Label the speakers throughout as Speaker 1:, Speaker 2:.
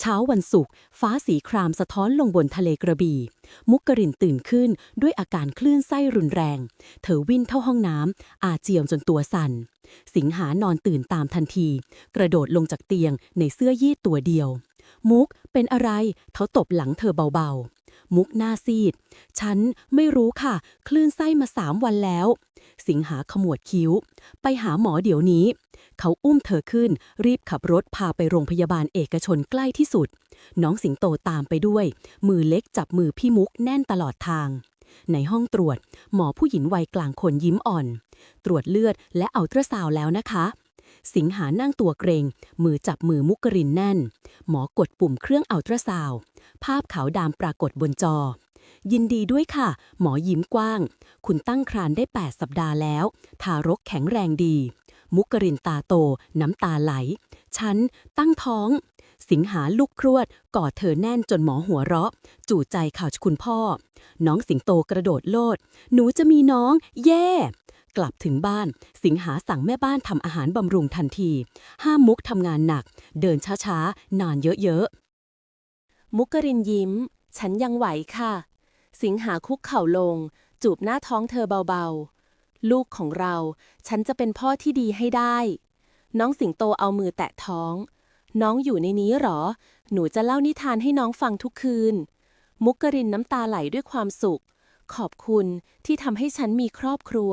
Speaker 1: เช้าวันศุกร์ฟ้าสีครามสะท้อนลงบนทะเลกระบี่ มุกกรินตื่นขึ้นด้วยอาการคลื่นไส้รุนแรง เธอวิ่นเข้าห้องน้ำ อาเจียมจนตัวสั่น สิงหานอนตื่นตามทันที กระโดดลงจากเตียงในเสื้อยืดตัวเดียว มุกเป็นอะไร เขาตบหลังเธอเบาๆ มุกหน้าซีด ฉันไม่รู้ค่ะ คลื่นไส้มาสามวันแล้ว สิงหาขมวดคิ้ว ไปหาหมอเดี๋ยวนี้ เขาอุ้มเธอขึ้น รีบขับรถพาไปโรงพยาบาลเอกชนใกล้ที่สุด น้องสิงโตตามไปด้วย มือเล็กจับมือพี่มุกแน่นตลอดทาง ในห้องตรวจ หมอผู้หญิงวัยกลางคนยิ้มอ่อน ตรวจเลือดและเอาตราซาวแล้วนะคะ สิงหานั่งตัวเกรง มือจับมือมุกกรินแน่น หมอกดปุ่มเครื่องอัลตราซาวภาพขาวดำปรากฏบนจอ ยินดีด้วยค่ะ หมอยิ้มกว้าง คุณตั้งครรภ์ได้ 8 สัปดาห์แล้ว ทารกแข็งแรงดี มุกกรินตาโต น้ำตาไหล ฉัน ตั้งท้อง สิงหาลุกครวดกอดเธอแน่นจนหมอหัวเราะ จู่ใจข่าวคุณพ่อ น้องสิงโตกระโดดโลด หนูจะมีน้องแย่ กลับถึงบ้าน สิงหาสั่งแม่บ้านทำอาหารบำรุงทันที ห้ามมุกทำงานหนัก เดินช้าๆนอนเยอะๆ
Speaker 2: มุกกรินยิ้ม ฉันยังไหวค่ะ สิงหาคุกเข่าลง จูบหน้าท้องเธอเบาๆ ลูกของเรา ฉันจะเป็นพ่อที่ดีให้ได้ น้องสิงโตเอามือแตะท้อง น้องอยู่ในนี้หรอ หนูจะเล่านิทานให้น้องฟังทุกคืน มุกกรินน้ำตาไหลด้วยความสุขขอบคุณที่ทำให้ฉันมีครอบครัว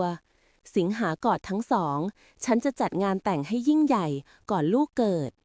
Speaker 2: สิงหากอดทั้งสอง ฉันจะจัดงานแต่งให้ยิ่งใหญ่ก่อนลูกเกิด